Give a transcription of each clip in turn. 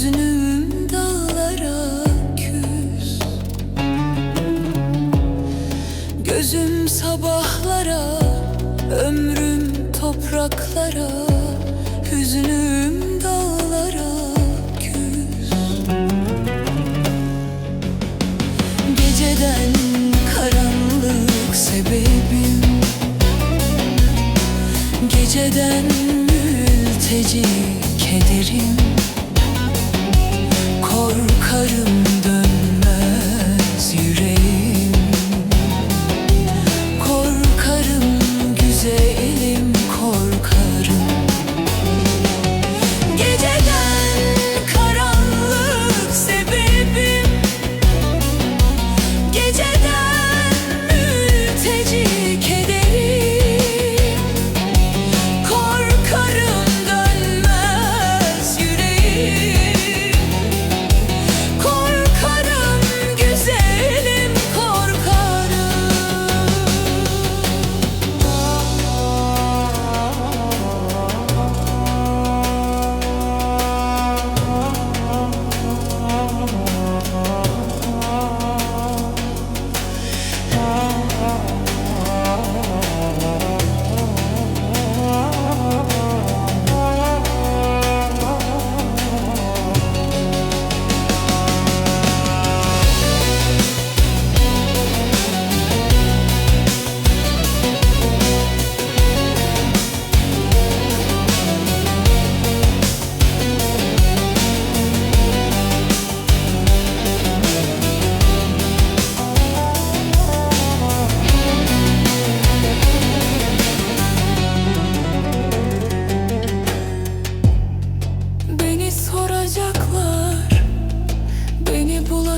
hüznüm dağlara küs. Gözüm sabahlara, ömrüm topraklara, hüznüm dağlara küs. Geceden karanlık sebebim Geceden mülteci kederim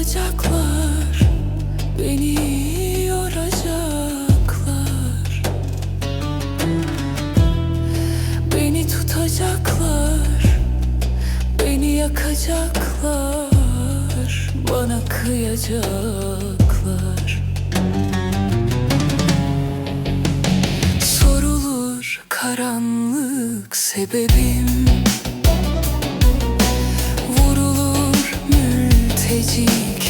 beni bulacaklar, beni yoracaklar. Beni tutacaklar, beni yakacaklar, bana kıyacaklar. Sorulur karanlık sebebim Vurulur mülteci